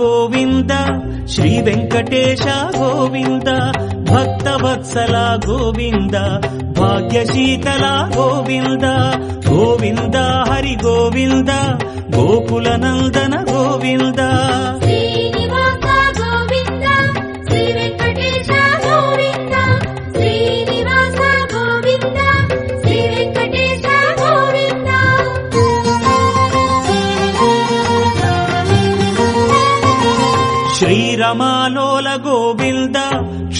గోవింద శ్రీ వెంకటేశ గోవింద భక్త వత్సల గోవింద భాగ్యశీతల గోవింద గోవింద హరి గోవింద గోకుల నందన గోవింద.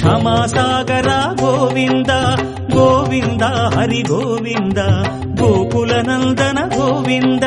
క్షమాసాగర గోవింద గోవింద హరి గోవింద గోకుల నందన గోవింద.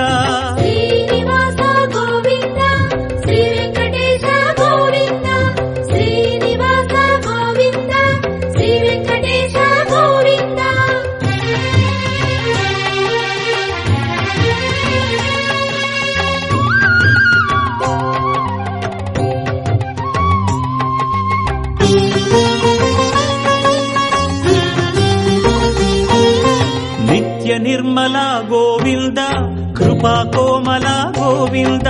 నిత్య గోవింద కృపా కోమల గోవింద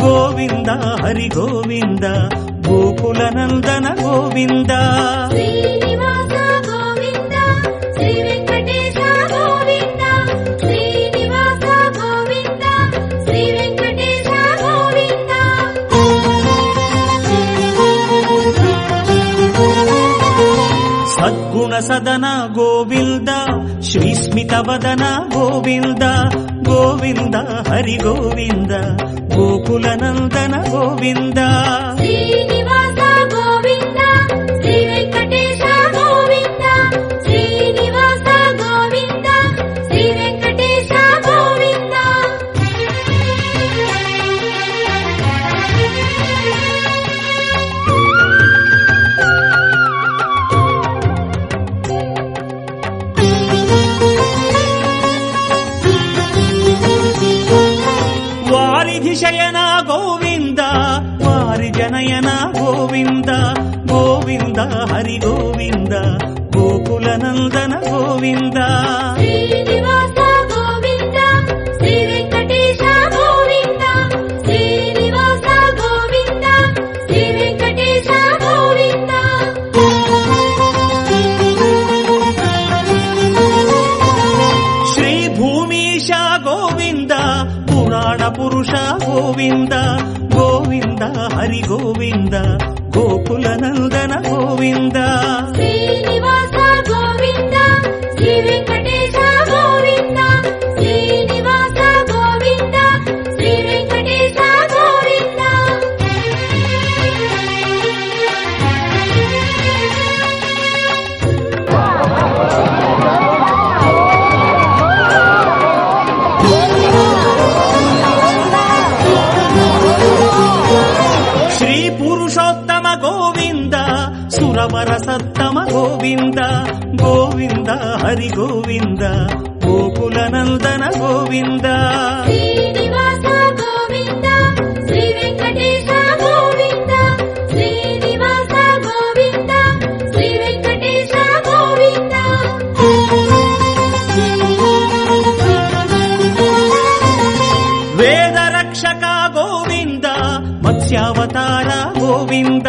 గోవింద హరి గోవింద గోకుల నందన గోవింద గోవింద సద్గుణ సదన గోవింద శ్రీస్మిత వదన గోవింద గోవింద హరి గోవింద గోకుల నందన గోవింద. శ్రీనివాస గోవింద హరి గోవింద సురవర సత్తమ గోవింద గోవింద హరి గోవింద గోకుల నందన గోవింద వేద రక్షక గోవింద మత్స్యావతార గోవింద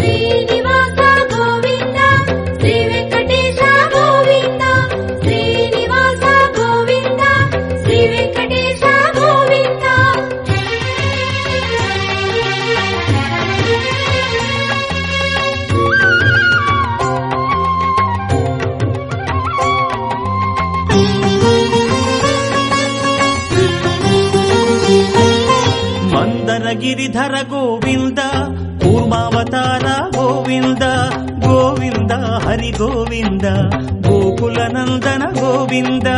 గిరిధర గోవింద కూర్మావతార గోవింద గోవింద హరి గోవింద గోకుల నందన గోవిందా.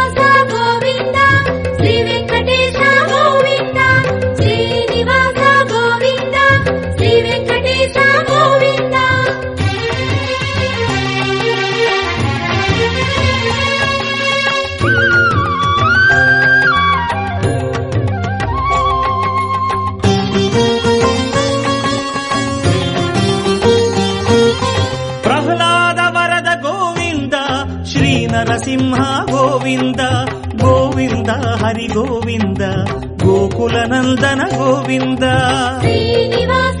నరసింహ గోవింద గోవింద హరి గోవింద గోకుల నందన గోవింద. శ్రీనివాస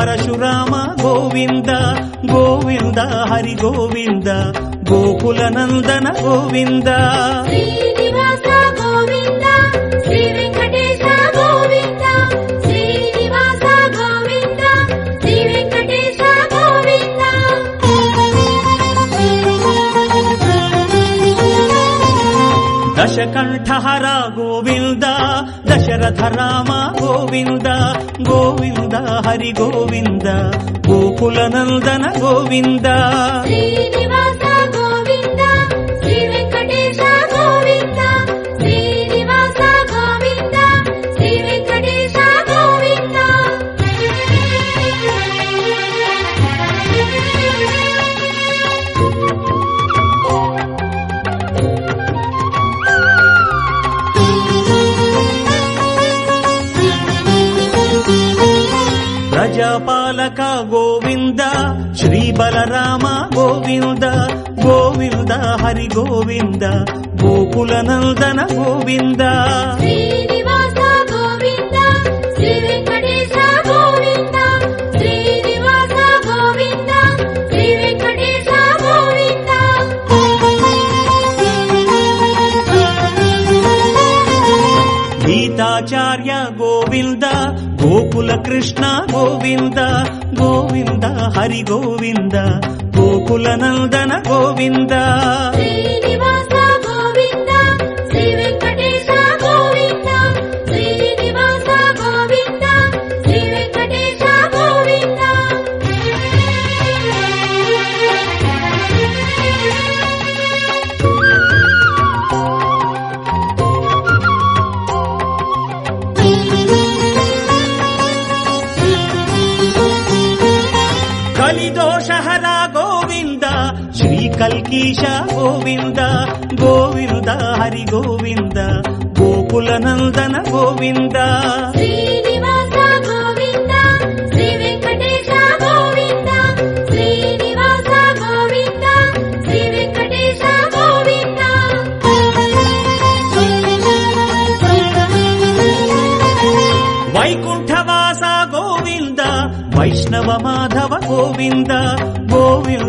పరశురామ గోవింద గోవింద హరి గోవింద గోకుల నందన గోవింద. దశకంఠహర గోవింద దశరథ రామ గోవింద గోవింద హరి గోవింద గోకుల నందన గోవింద శ్రీనివాస ప్రజాపాలక గోవింద శ్రీ బలరామ గోవింద గోవింద హరి గోవింద గోకుల నందన గోవింద. శ్రీనివాస గోవింద గీతాచార్య గోవింద గోకుల కృష్ణ గోవింద గోవింద హరి గోవింద గోకుల నందన గోవింద. శ్రీనివాస కల్కీశ గోవింద గోవింద హరి గోవింద గోకుల నందన గోవింద. వైకుంఠవాస గోవింద వైష్ణవ మాధవ గోవింద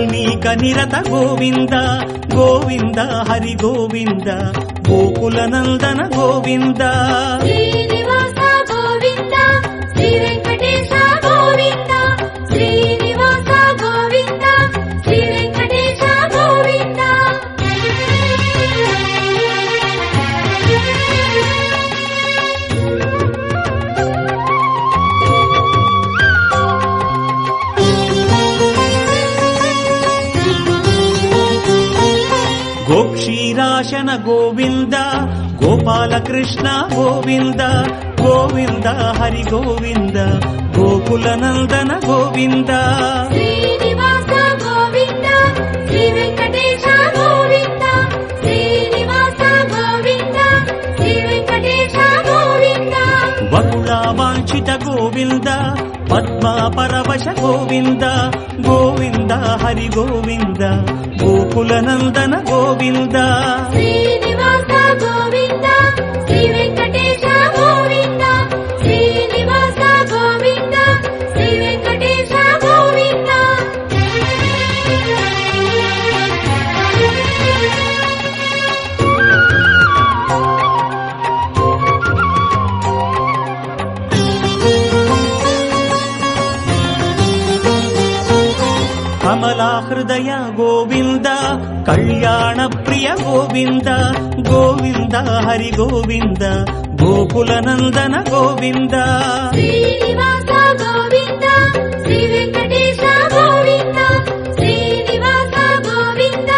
వల్మీక నిరత గోవింద గోవింద హరి గోవింద. గోకుల నందన గోవింద గోపాలకృష్ణ గోవింద గోవింద హరి గోవింద గోకుల నందన గోవింద. శ్రీనివాస గోవింద శ్రీ వెంకటేశ గోవింద శ్రీనివాస గోవింద శ్రీ వెంకటేశ గోవింద. వకుళ వాంఛిత గోవింద పద్మా పరవశ గోవింద గోవింద హరి గోవింద గోకుల నందన గోవింద. శ్రీనివాస గోవింద శ్రీ వెంకటేశ గోవింద శ్రీనివాస గోవింద గోవింద హరి గోవింద. గోకుల నందన గోవింద గోవింద శ్రీ వెంకటేశ గోవింద శ్రీనివాస గోవింద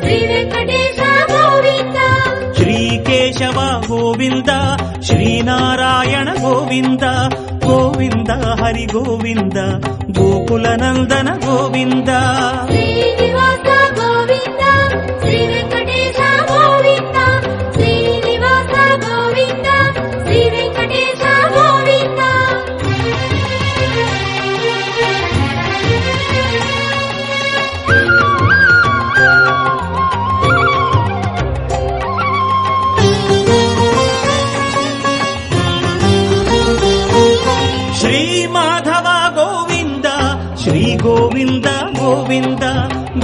శ్రీ వెంకటేశ గోవింద. శ్రీకేశవ గోవింద శ్రీనారాయణ గోవింద గోవింద హరి గోవింద. గోకుల నందన గోవింద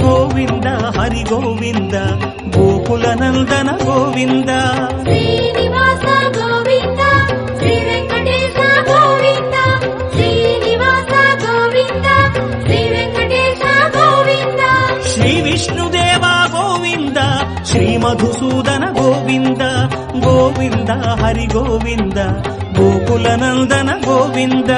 గోవింద హరి గోవింద. గోకుల నందన గోవింద శ్రీ విష్ణుదేవ శ్రీ మధుసూదన గోవింద గోవింద హరి గోవింద. గోకుల నందన గోవింద